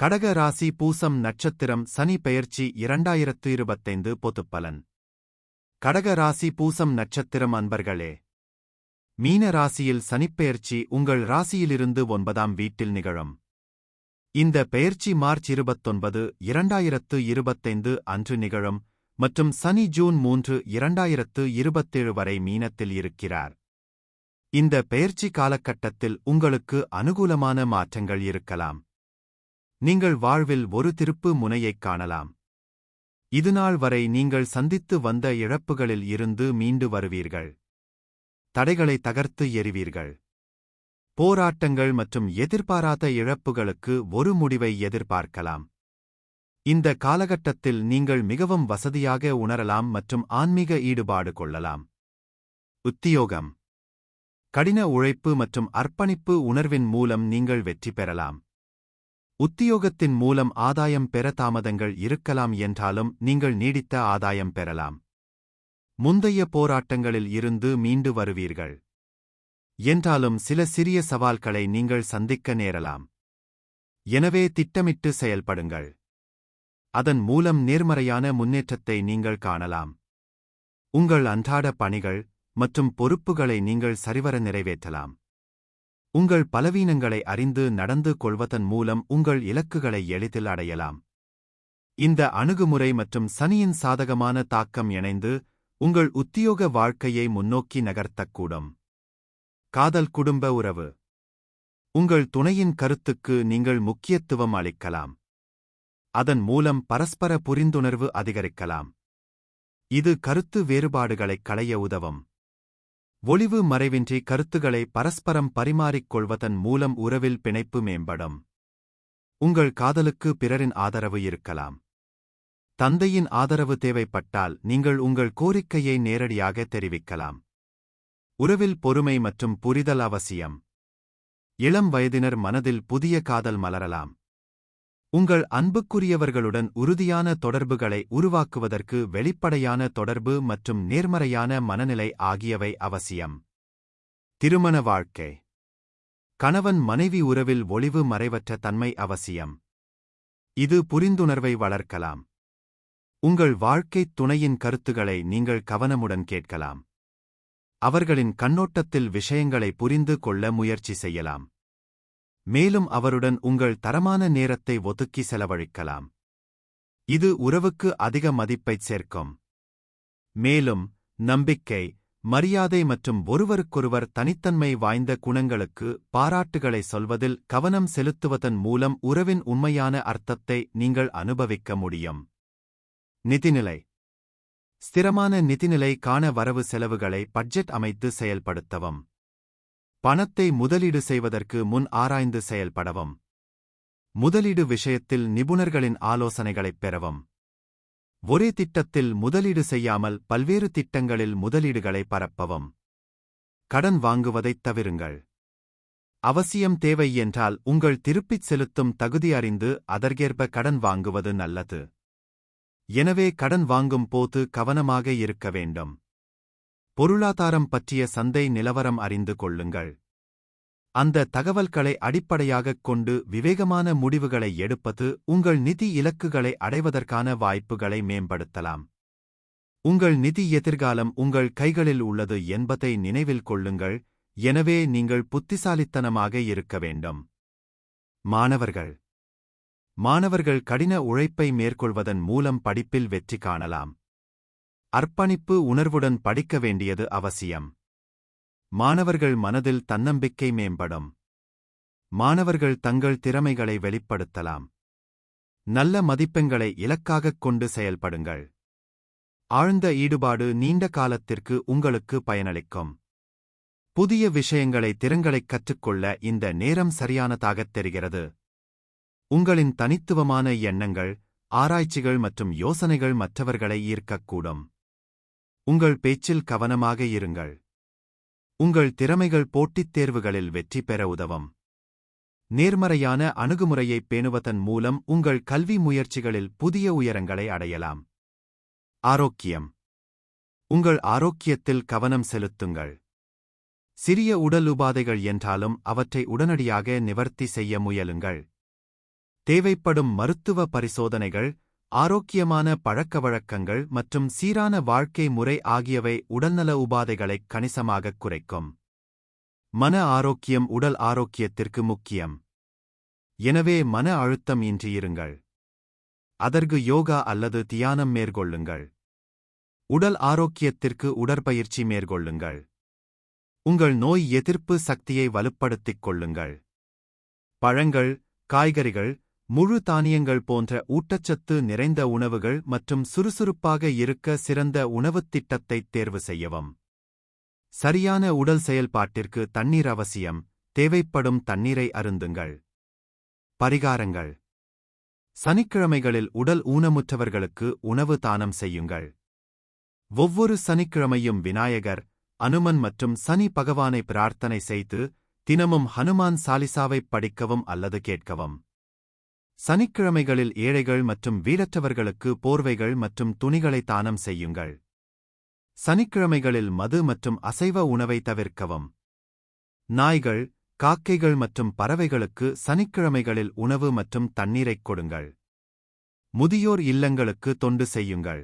கடக ராசி பூசம் நட்சத்திரம் சனி பெயர்ச்சி இரண்டாயிரத்து இருபத்தைந்து பொதுப்பலன். கடக ராசி பூசம் நட்சத்திரம் அன்பர்களே மீன ராசியில் சனிப்பெயர்ச்சி உங்கள் ராசியிலிருந்து ஒன்பதாம் வீட்டில் நிகழும். இந்த பெயர்ச்சி மார்ச் இருபத்தொன்பது இரண்டாயிரத்து இருபத்தைந்து அன்று நிகழும் மற்றும் சனி ஜூன் மூன்று இரண்டாயிரத்து இருபத்தேழு வரை மீனத்தில் இருக்கிறார். இந்த பெயர்ச்சி காலகட்டத்தில் உங்களுக்கு அனுகூலமான மாற்றங்கள் இருக்கலாம். நீங்கள் வாழ்வில் ஒரு திருப்பு முனையைக் காணலாம். இதுநாள் வரை நீங்கள் சந்தித்து வந்த இழப்புகளில் இருந்து மீண்டு வருவீர்கள். தடைகளை தகர்த்து எறிவீர்கள். போராட்டங்கள் மற்றும் எதிர்பாராத இழப்புகளுக்கு ஒரு முடிவை எதிர்பார்க்கலாம். இந்த காலகட்டத்தில் நீங்கள் மிகவும் வசதியாக உணரலாம் மற்றும் ஆன்மீக ஈடுபாடு கொள்ளலாம். உத்தியோகம். கடின உழைப்பு மற்றும் அர்ப்பணிப்பு உணர்வின் மூலம் நீங்கள் வெற்றி பெறலாம். உத்தியோகத்தின் மூலம் ஆதாயம் பெற தாமதங்கள் இருக்கலாம் என்றாலும் நீங்கள் நீடித்த ஆதாயம் பெறலாம். முந்தைய போராட்டங்களில் இருந்து மீண்டு வருவீர்கள். என்றாலும் சில சிறிய சவால்களை நீங்கள் சந்திக்க நேரலாம். எனவே திட்டமிட்டு செயல்படுங்கள். அதன் மூலம் நேர்மறையான முன்னேற்றத்தை நீங்கள் காணலாம். உங்கள் அன்றாட பணிகள் மற்றும் பொறுப்புகளை நீங்கள் சரிவர நிறைவேற்றலாம். உங்கள் பலவீனங்களை அறிந்து நடந்து கொள்வதன் மூலம் உங்கள் இலக்குகளை எளிதில் அடையலாம். இந்த அணுகுமுறை மற்றும் சனியின் சாதகமான தாக்கம் இணைந்து உங்கள் உத்தியோக வாழ்க்கையை முன்னோக்கி நகர்த்தக்கூடும். காதல் குடும்ப உறவு. உங்கள் துணையின் கருத்துக்கு நீங்கள் முக்கியத்துவம் அளிக்கலாம். அதன் மூலம் பரஸ்பர புரிந்துணர்வு அதிகரிக்கலாம். இது கருத்து வேறுபாடுகளைக் களைய உதவும். ஒளிவு மறைவின்றி கருத்துக்களை பரஸ்பரம் பரிமாறிக்கொள்வதன் மூலம் உறவில் பிணைப்பு மேம்படும். உங்கள் காதலுக்கு பிறரின் ஆதரவு இருக்கலாம். தந்தையின் ஆதரவு தேவைப்பட்டால் நீங்கள் உங்கள் கோரிக்கையை நேரடியாக தெரிவிக்கலாம். உறவில் பொறுமை மற்றும் புரிதல் அவசியம். இளம் வயதினர் மனதில் புதிய காதல் மலரலாம். உங்கள் அன்புக்குரியவர்களுடன் உறுதியான தொடர்புகளை உருவாக்குவதற்கு வெளிப்படையான தொடர்பு மற்றும் நேர்மறையான மனநிலை ஆகியவை அவசியம். திருமண வாழ்க்கை. கணவன் மனைவி உறவில் ஒளிவு மறைவற்ற தன்மை அவசியம். இது புரிந்துணர்வை வளர்க்கலாம். உங்கள் வாழ்க்கைத் துணையின் கருத்துகளை நீங்கள் கவனமுடன் கேட்கலாம். அவர்களின் கண்ணோட்டத்தில் விஷயங்களை புரிந்து கொள்ள முயற்சி செய்யலாம். மேலும் அவருடன் உங்கள் தரமான நேரத்தை ஒதுக்கி செலவழிக்கலாம். இது உறவுக்கு அதிக மதிப்பைச் சேர்க்கும். மேலும் நம்பிக்கை மரியாதை மற்றும் ஒருவருக்கொருவர் தனித்தன்மை வாய்ந்த குணங்களுக்கு பாராட்டுகளை சொல்வதில் கவனம் செலுத்துவதன் மூலம் உறவின் உண்மையான அர்த்தத்தை நீங்கள் அனுபவிக்க முடியும். நிதிநிலை. ஸ்திரமான நிதிநிலை காண வரவு செலவுகளை பட்ஜெட் அமைத்து செயல்படுத்தவும். பணத்தை முதலீடு செய்வதற்கு முன் ஆராய்ந்து செயல்படவும். முதலீடு விஷயத்தில் நிபுணர்களின் ஆலோசனைகளைப் பெறவும். ஒரே திட்டத்தில் முதலீடு செய்யாமல் பல்வேறு திட்டங்களில் முதலீடுகளை பரப்பவும். கடன் வாங்குவதைத் தவிருங்கள். அவசியம் தேவை என்றால் உங்கள் திருப்பிச் செலுத்தும் தகுதி அறிந்து அதற்கேற்ப கடன் வாங்குவது நல்லது. எனவே கடன் வாங்கும் போது கவனமாக இருக்க வேண்டும். பொருளாதாரம் பற்றிய சந்தை நிலவரம் அறிந்து கொள்ளுங்கள். அந்த தகவல்களை அடிப்படையாகக் கொண்டு விவேகமான முடிவுகளை எடுப்பது உங்கள் நிதி இலக்குகளை அடைவதற்கான வாய்ப்புகளை மேம்படுத்தலாம். உங்கள் நிதி எதிர்காலம் உங்கள் கைகளில் உள்ளது என்பதை நினைவில் கொள்ளுங்கள். எனவே நீங்கள் புத்திசாலித்தனமாக இருக்க வேண்டும். மாணவர்கள். மாணவர்கள் கடின உழைப்பை மேற்கொள்வதன் மூலம் படிப்பில் வெற்றி காணலாம். அர்ப்பணிப்பு உணர்வுடன் படிக்க வேண்டியது அவசியம். மாணவர்கள் மனதில் தன்னம்பிக்கை மேம்படும். மாணவர்கள் தங்கள் திறமைகளை வெளிப்படுத்தலாம். நல்ல மதிப்பெண்களை இலக்காகக் கொண்டு செயல்படுங்கள். ஆழ்ந்த ஈடுபாடு நீண்ட காலத்திற்கு உங்களுக்கு பயனளிக்கும். புதிய விஷயங்களை திறங்களைக் கற்றுக்கொள்ள இந்த நேரம் சரியானதாகத் தெரிகிறது. உங்களின் தனித்துவமான எண்ணங்கள் ஆராய்ச்சிகள் மற்றும் யோசனைகள் மற்றவர்களை ஈர்க்கக்கூடும். உங்கள் பேச்சில் கவனமாக இருங்கள். உங்கள் திறமைகள் போட்டித் தேர்வுகளில் வெற்றி பெற உதவும். நேர்மறையான அணுகுமுறையைப் பேணுவதன் மூலம் உங்கள் கல்வி முயற்சிகளில் புதிய உயரங்களை அடையலாம். ஆரோக்கியம். உங்கள் ஆரோக்கியத்தில் கவனம் செலுத்துங்கள். சிறிய உடல் உபாதைகள் என்றாலும் அவற்றை உடனடியாக நிவர்த்தி செய்ய முயலுங்கள். தேவைப்படும் மருத்துவ பரிசோதனைகள் ஆரோக்கியமான பழக்கவழக்கங்கள் மற்றும் சீரான வாழ்க்கை முறை ஆகியவை உடல்நல உபாதைகளைக் கணிசமாகக் குறைக்கும். மன ஆரோக்கியம் உடல் ஆரோக்கியத்திற்கு முக்கியம். எனவே மன அழுத்தம் இன்றி இருங்கள் அதற்கு யோகா அல்லது தியானம் மேற்கொள்ளுங்கள். உடல் ஆரோக்கியத்திற்கு உடற்பயிற்சி மேற்கொள்ளுங்கள். உங்கள் நோய் எதிர்ப்பு சக்தியை வலுப்படுத்திக் கொள்ளுங்கள். பழங்கள் காய்கறிகள் முழு தானியங்கள் போன்ற ஊட்டச்சத்து நிறைந்த உணவுகள் மற்றும் சுறுசுறுப்பாக இருக்க சிறந்த உணவுத் திட்டத்தைத் தேர்வு செய்யவும். சரியான உடல் செயல்பாட்டிற்கு தண்ணீர் அவசியம். தேவைப்படும் தண்ணீரை அருந்துங்கள். பரிகாரங்கள். சனிக்கிழமைகளில் உடல் ஊனமுற்றவர்களுக்கு உணவு தானம் செய்யுங்கள். ஒவ்வொரு சனிக்கிழமையும் விநாயகர் அனுமன் மற்றும் சனி பகவானை பிரார்த்தனை செய்து தினமும் ஹனுமான் சாலிசாவைப் படிக்கவும் அல்லது கேட்கவும். சனிக்கிழமைகளில் ஏழைகள் மற்றும் வீரற்றவர்களுக்கு போர்வைகள் மற்றும் துணிகளை தானம் செய்யுங்கள். சனிக்கிழமைகளில் மது மற்றும் அசைவ உணவை தவிர்க்கவும். நாய்கள் காக்கைகள் மற்றும் பறவைகளுக்கு சனிக்கிழமைகளில் உணவு மற்றும் தண்ணீரைக் கொடுங்கள். முதியோர் இல்லங்களுக்கு தொண்டு செய்யுங்கள்.